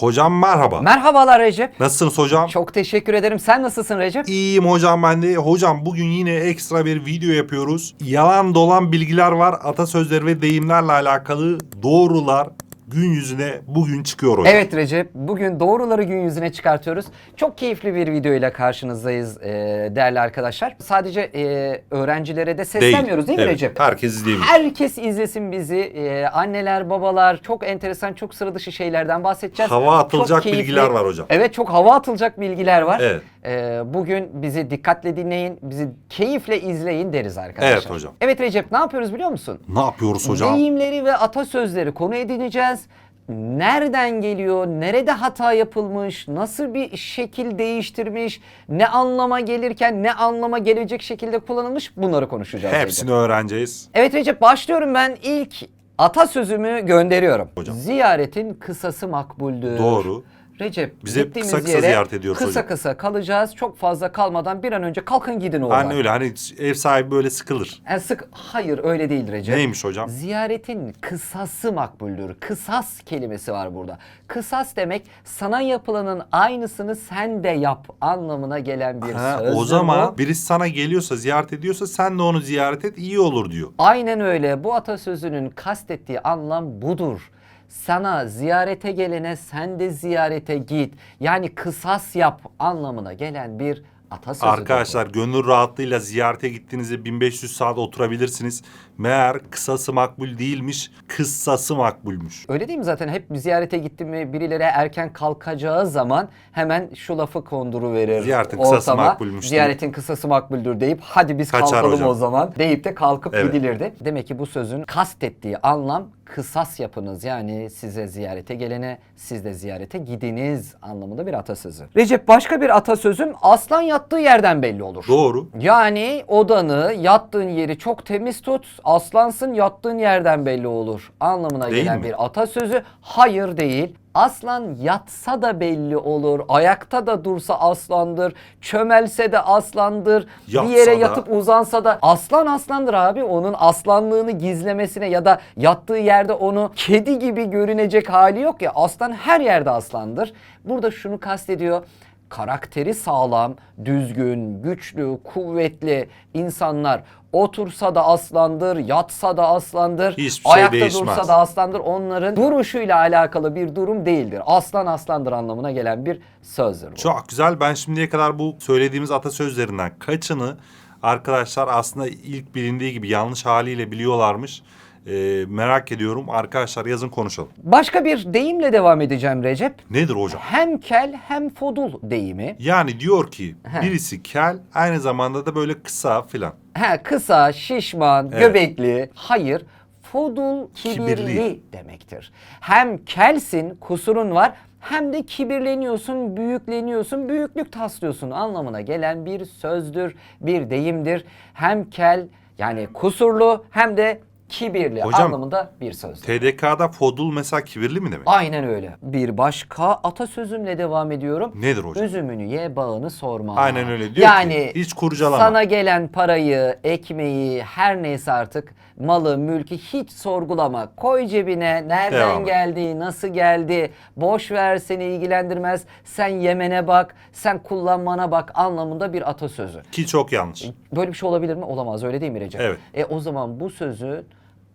Hocam merhaba. Merhabalar Recep. Nasılsınız hocam? Çok teşekkür ederim. Sen nasılsın Recep? İyiyim hocam ben de. Hocam bugün yine ekstra bir video yapıyoruz. Yalan dolan bilgiler var. Atasözleri ve deyimlerle alakalı doğrular gün yüzüne bugün çıkıyor hocam. Evet Recep, bugün doğruları gün yüzüne çıkartıyoruz. Çok keyifli bir video ile karşınızdayız e, değerli arkadaşlar. Sadece e, öğrencilere de seslenmiyoruz değil, mi Evet, Recep? Herkes izleyebilir. Herkes izlesin bizi. E, anneler, babalar çok enteresan, çok sıra dışı şeylerden bahsedeceğiz. Hava atılacak keyifli. bilgiler var hocam. Evet çok hava atılacak bilgiler var. Evet. E, bugün bizi dikkatle dinleyin, bizi keyifle izleyin deriz arkadaşlar. Evet hocam. Evet Recep ne yapıyoruz biliyor musun? Ne yapıyoruz hocam? Deyimleri ve atasözleri konu edineceğiz. Nereden geliyor, nerede hata yapılmış, nasıl bir şekil değiştirmiş, ne anlama gelirken ne anlama gelecek şekilde kullanılmış bunları konuşacağız. Hepsini Recep. öğreneceğiz. Evet Recep başlıyorum ben ilk atasözümü gönderiyorum. Hocam. Ziyaretin kısası makbuldür. Doğru. Recep Biz hep gittiğimiz kısa kısa yere ziyaret ediyoruz kısa hocam. kısa kalacağız. Çok fazla kalmadan bir an önce kalkın gidin oradan. Hani öyle hani ev sahibi böyle sıkılır. Yani sık hayır öyle değil Recep. Neymiş hocam? Ziyaretin kısası makbuldür. Kısas kelimesi var burada. Kısas demek sana yapılanın aynısını sen de yap anlamına gelen bir Ha, sözdür o zaman birisi sana geliyorsa ziyaret ediyorsa sen de onu ziyaret et iyi olur diyor. Aynen öyle. Bu atasözünün kastettiği anlam budur. Sana ziyarete gelene sen de ziyarete git. Yani kısas yap anlamına gelen bir atasözüdür. bu. Arkadaşlar gönül rahatlığıyla ziyarete gittiğinizde 1500 saat oturabilirsiniz. Meğer kısası makbul değilmiş, kıssası makbulmuş. Öyle değil mi zaten hep bir ziyarete gittim mi birileri erken kalkacağı zaman hemen şu lafı konduru verir Ziyaretin kısası ortama. makbulmuş diye. Ziyaretin kısası makbuldür deyip hadi biz Kaçar kalkalım hocam. o zaman deyip de kalkıp Evet. gidilirdi. Demek ki bu sözün kastettiği anlam kısas yapınız yani size ziyarete gelene siz de ziyarete gidiniz anlamında bir atasözü. Recep başka bir atasözüm aslan yattığı yerden belli olur. Doğru. Yani odanı, yattığın yeri çok temiz tut. Aslansın yattığın yerden belli olur. Anlamına Değil gelen mi? bir atasözü. Hayır değil. Aslan yatsa da belli olur. Ayakta da dursa aslandır. Çömelse de aslandır. Yatsa bir yere da. yatıp uzansa da aslan aslandır abi. Onun aslanlığını gizlemesine ya da yattığı yerde onu kedi gibi görünecek hali yok ya. Aslan her yerde aslandır. Burada şunu kastediyor karakteri sağlam, düzgün, güçlü, kuvvetli insanlar otursa da aslandır, yatsa da aslandır, Hiçbir şey ayakta değişmez. dursa da aslandır. Onların duruşuyla alakalı bir durum değildir. Aslan aslandır anlamına gelen bir sözdür bu. Çok güzel. Ben şimdiye kadar bu söylediğimiz atasözlerinden kaçını arkadaşlar aslında ilk bilindiği gibi yanlış haliyle biliyorlarmış. Ee, merak ediyorum. Arkadaşlar yazın konuşalım. Başka bir deyimle devam edeceğim Recep. Nedir hocam? Hem kel hem fodul deyimi. Yani diyor ki He. birisi kel aynı zamanda da böyle kısa filan. He, kısa, şişman, Evet. göbekli. Hayır, fodul kibirli, Kibirli. demektir. Hem kelsin, kusurun var hem de kibirleniyorsun, büyükleniyorsun, büyüklük taslıyorsun anlamına gelen bir sözdür, bir deyimdir. Hem kel yani kusurlu hem de kibirli Hocam, anlamında bir sözdür. TDK'da fodul mesela kibirli mi demek? Aynen öyle. Bir başka atasözümle devam ediyorum. Nedir hocam? Üzümünü ye bağını sorma. Aynen öyle. Diyor yani ki, hiç kurcalama. sana gelen parayı, ekmeği, her neyse artık malı, mülkü hiç sorgulama. Koy cebine nereden Devam geldi, nasıl geldi, boş ver seni ilgilendirmez. Sen yemene bak, sen kullanmana bak anlamında bir atasözü. Ki çok yanlış. Böyle bir şey olabilir mi? Olamaz öyle değil mi Recep? Evet. E o zaman bu sözün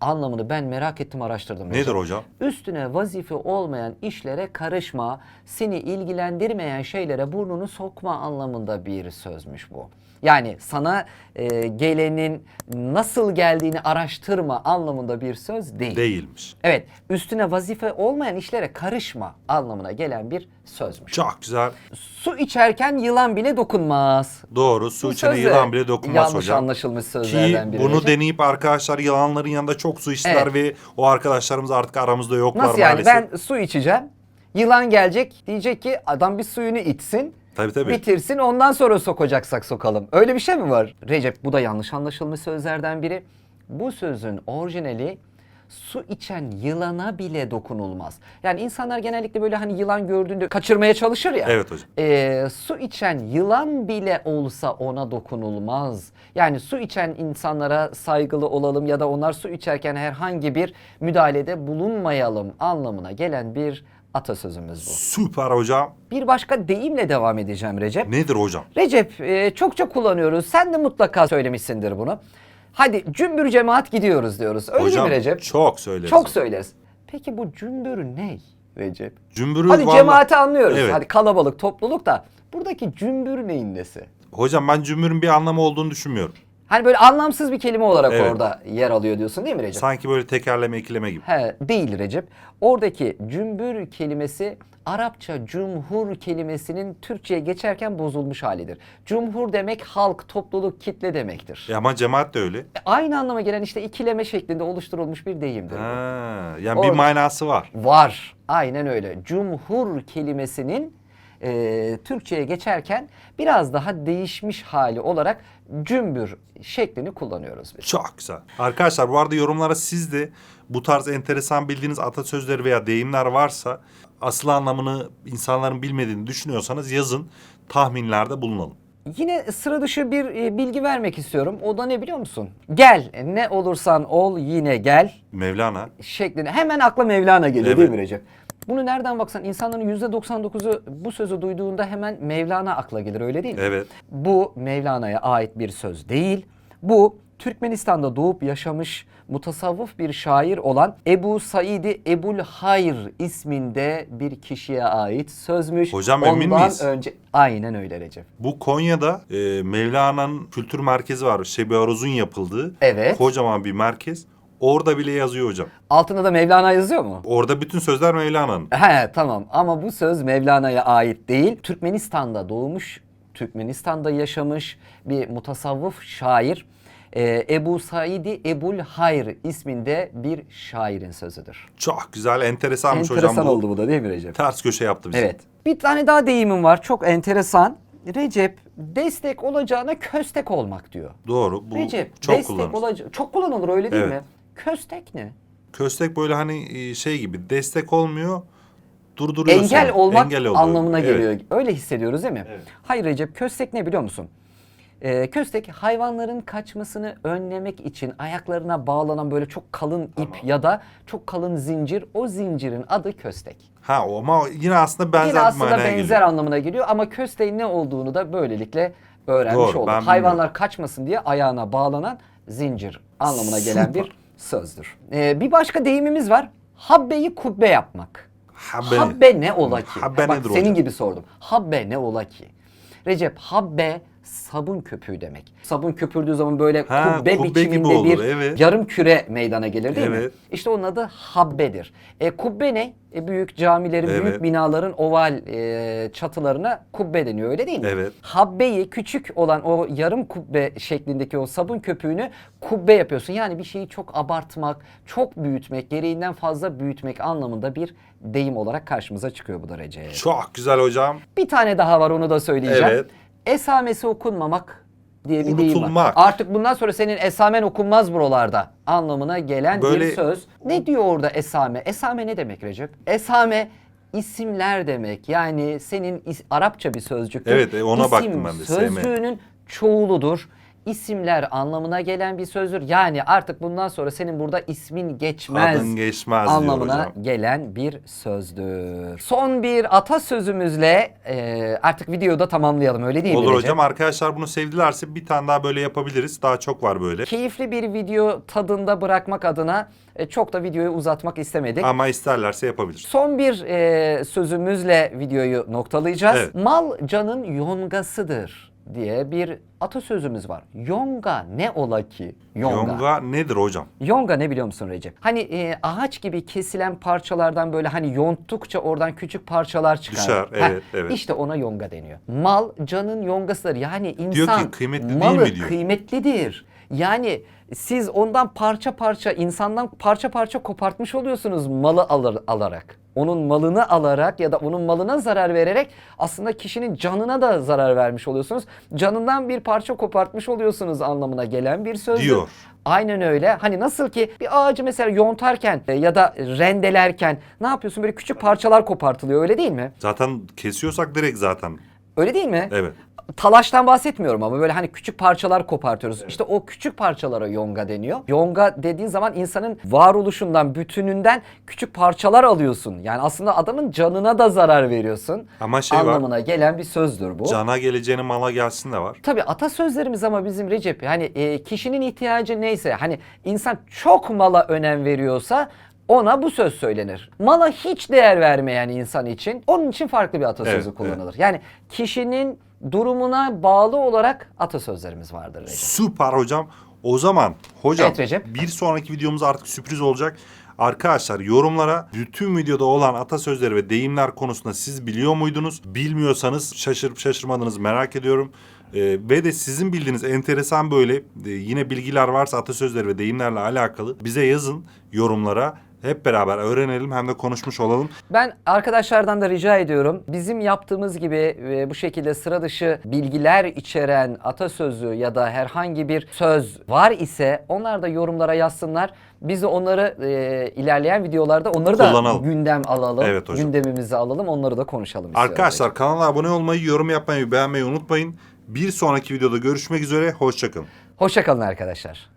anlamını ben merak ettim araştırdım. Nedir Recep. hocam? Üstüne vazife olmayan işlere karışma, seni ilgilendirmeyen şeylere burnunu sokma anlamında bir sözmüş bu. Yani sana e, gelenin nasıl geldiğini araştırma anlamında bir söz değil. Değilmiş. Evet, üstüne vazife olmayan işlere karışma anlamına gelen bir sözmüş. Çok güzel. Su içerken yılan bile dokunmaz. Doğru. Su Bu içene yılan bile dokunmaz yanlış hocam. anlaşılmış Ki sözlerden biri. bunu Recep. deneyip arkadaşlar yılanların yanında çok su içtiler ve o arkadaşlarımız artık aramızda yoklar Nasıl yani maalesef. ben su içeceğim. Yılan gelecek diyecek ki adam bir suyunu içsin. Tabii tabii. Bitirsin ondan sonra sokacaksak sokalım. Öyle bir şey mi var? Recep bu da yanlış anlaşılmış sözlerden biri. Bu sözün orijinali su içen yılana bile dokunulmaz. Yani insanlar genellikle böyle hani yılan gördüğünde kaçırmaya çalışır ya. Evet hocam. Ee, su içen yılan bile olsa ona dokunulmaz. Yani su içen insanlara saygılı olalım ya da onlar su içerken herhangi bir müdahalede bulunmayalım anlamına gelen bir atasözümüz bu. Süper hocam. Bir başka deyimle devam edeceğim Recep. Nedir hocam? Recep e, çokça kullanıyoruz. Sen de mutlaka söylemişsindir bunu. Hadi cümbür cemaat gidiyoruz diyoruz. Öyle hocam mi Recep? çok söyleriz. Çok söyleriz. Peki bu cümbür ne Recep? Cümbürü Hadi vallahi- cemaati anlıyoruz. Evet. Hadi kalabalık, topluluk da. Buradaki cümbür neyin nesi? Hocam ben cümbürün bir anlamı olduğunu düşünmüyorum. Hani böyle anlamsız bir kelime olarak Evet. orada yer alıyor diyorsun değil mi Recep? Sanki böyle tekerleme ikileme gibi. He, değil Recep. Oradaki cümbür kelimesi Arapça cumhur kelimesinin Türkçe'ye geçerken bozulmuş halidir. Cumhur demek halk, topluluk, kitle demektir. E ama cemaat de öyle. Aynı anlama gelen işte ikileme şeklinde oluşturulmuş bir deyimdir. Ha, yani bir manası var. Var. Aynen öyle. Cumhur kelimesinin e, Türkçe'ye geçerken biraz daha değişmiş hali olarak cümbür şeklini kullanıyoruz biz. Çok güzel. Arkadaşlar bu arada yorumlara siz de bu tarz enteresan bildiğiniz atasözleri veya deyimler varsa asıl anlamını insanların bilmediğini düşünüyorsanız yazın tahminlerde bulunalım. Yine sıra dışı bir e, bilgi vermek istiyorum. O da ne biliyor musun? Gel ne olursan ol yine gel Mevlana şeklinde. Hemen akla Mevlana geliyor değil mi Recep? Bunu nereden baksan insanların %99'u bu sözü duyduğunda hemen Mevlana akla gelir öyle değil mi? evet. Bu Mevlana'ya ait bir söz değil. Bu Türkmenistan'da doğup yaşamış mutasavvıf bir şair olan Ebu Saidi Ebul Hayr isminde bir kişiye ait sözmüş. Hocam emin Ondan miyiz? önce aynen öyle Recep. Bu Konya'da e, Mevlana'nın kültür merkezi var. Şebi Aruz'un yapıldığı Evet. kocaman bir merkez. Orada bile yazıyor hocam. Altında da Mevlana yazıyor mu? Orada bütün sözler Mevlana'nın. He tamam ama bu söz Mevlana'ya ait değil. Türkmenistan'da doğmuş, Türkmenistan'da yaşamış bir mutasavvıf şair. Ee, Ebu Saidi Ebul Hayr isminde bir şairin sözüdür. Çok güzel, enteresanmış Enteresan hocam bu. oldu bu da değil mi Recep? Ters köşe yaptı bizi. Evet. Bir tane daha deyimim var çok enteresan. Recep destek olacağına köstek olmak diyor. Doğru. Bu Recep çok destek kullanılır. olacak çok kullanılır öyle değil Evet. mi? Köstek ne? Köstek böyle hani e, şey gibi destek olmuyor, durduruyor engel seni. olmak Engel oluyor. anlamına Evet. geliyor. Öyle hissediyoruz değil mi? Evet. Hayır Recep köstek ne biliyor musun? Ee, köstek hayvanların kaçmasını önlemek için ayaklarına bağlanan böyle çok kalın ip ya da çok kalın zincir. O zincirin adı köstek. Ha ama yine aslında benzer Yine aslında manaya benzer geliyor. anlamına geliyor ama kösteğin ne olduğunu da böylelikle öğrenmiş Doğru, olduk. Hayvanlar bilmiyorum. kaçmasın diye ayağına bağlanan zincir anlamına gelen Süper. bir sözdür. Ee, bir başka deyimimiz var. Habbeyi kubbe yapmak. Habbe. Habbe ne ola ki? Habbe Bak nedir senin hocam? gibi sordum. Habbe ne ola ki? Recep habbe sabun köpüğü demek. Sabun köpürdüğü zaman böyle Ha, kubbe, kubbe biçiminde olur, bir evet. yarım küre meydana gelir değil mi? Evet. İşte onun adı habbedir. E, kubbe ne? E, büyük camilerin, büyük Evet. binaların oval e, çatılarına kubbe deniyor öyle değil mi? Evet. Habbeyi küçük olan o yarım kubbe şeklindeki o sabun köpüğünü kubbe yapıyorsun. Yani bir şeyi çok abartmak, çok büyütmek, gereğinden fazla büyütmek anlamında bir deyim olarak karşımıza çıkıyor bu derece. Çok güzel hocam. Bir tane daha var onu da söyleyeceğim. Evet. Esamesi okunmamak diye bir deyim var. Unutulmak. Artık bundan sonra senin esamen okunmaz buralarda anlamına gelen bir Böyle- söz. Ne diyor orada esame? Esame ne demek Recep? Esame isimler demek. Yani senin is- Arapça bir sözcüktür. Evet, e, ona İsim baktım ben de. Sözcüğünün çoğuludur. İsimler anlamına gelen bir sözdür. Yani artık bundan sonra senin burada ismin geçmez Adın geçmez anlamına gelen bir sözdür. Son bir atasözümüzle e, artık videoyu da tamamlayalım öyle değil mi Olur Recep? hocam arkadaşlar bunu sevdilerse bir tane daha böyle yapabiliriz. Daha çok var böyle. Keyifli bir video tadında bırakmak adına e, çok da videoyu uzatmak istemedik. Ama isterlerse yapabilir. Son bir e, sözümüzle videoyu noktalayacağız. Evet. Mal canın yongasıdır diye bir atasözümüz var. Yonga ne ola ki? Yonga. Yonga nedir hocam? Yonga ne biliyor musun Recep? Hani e, ağaç gibi kesilen parçalardan böyle hani yonttukça oradan küçük parçalar çıkar. Düşer, evet, evet. İşte ona yonga deniyor. Mal canın yongasıdır. Yani insan Diyor ki kıymetli değil malı mi diyor. kıymetlidir. Yani siz ondan parça parça insandan parça parça kopartmış oluyorsunuz malı alır, alarak. Onun malını alarak ya da onun malına zarar vererek aslında kişinin canına da zarar vermiş oluyorsunuz. Canından bir parça kopartmış oluyorsunuz anlamına gelen bir sözdür. Diyor. Aynen öyle. Hani nasıl ki bir ağacı mesela yontarken ya da rendelerken ne yapıyorsun? Böyle küçük parçalar kopartılıyor öyle değil mi? Zaten kesiyorsak direkt zaten. Öyle değil mi? Evet. Talaştan bahsetmiyorum ama böyle hani küçük parçalar kopartıyoruz. İşte o küçük parçalara yonga deniyor. Yonga dediğin zaman insanın varoluşundan, bütününden küçük parçalar alıyorsun. Yani aslında adamın canına da zarar veriyorsun. Ama şey var. anlamına gelen bir sözdür bu. Cana geleceğine mala gelsin de var. Tabii atasözlerimiz ama bizim Recep hani e, kişinin ihtiyacı neyse hani insan çok mala önem veriyorsa ona bu söz söylenir. Mala hiç değer vermeyen insan için onun için farklı bir atasözü Evet, kullanılır. Yani kişinin durumuna bağlı olarak atasözlerimiz vardır Recep. Süper hocam. O zaman hocam Evet, Recep. bir sonraki videomuz artık sürpriz olacak. Arkadaşlar yorumlara bütün videoda olan atasözleri ve deyimler konusunda siz biliyor muydunuz? Bilmiyorsanız şaşırıp şaşırmadınız merak ediyorum. Ee, ve de sizin bildiğiniz enteresan böyle e, yine bilgiler varsa atasözleri ve deyimlerle alakalı bize yazın yorumlara. Hep beraber öğrenelim hem de konuşmuş olalım. Ben arkadaşlardan da rica ediyorum. Bizim yaptığımız gibi e, bu şekilde sıra dışı bilgiler içeren atasözü ya da herhangi bir söz var ise onlar da yorumlara yazsınlar. Biz de onları e, ilerleyen videolarda onları da Kullanalım. gündem alalım. Evet hocam. Gündemimize alalım. Onları da konuşalım. istiyorum. Arkadaşlar kanala abone olmayı, yorum yapmayı, beğenmeyi unutmayın. Bir sonraki videoda görüşmek üzere. Hoşçakalın. Hoşçakalın arkadaşlar.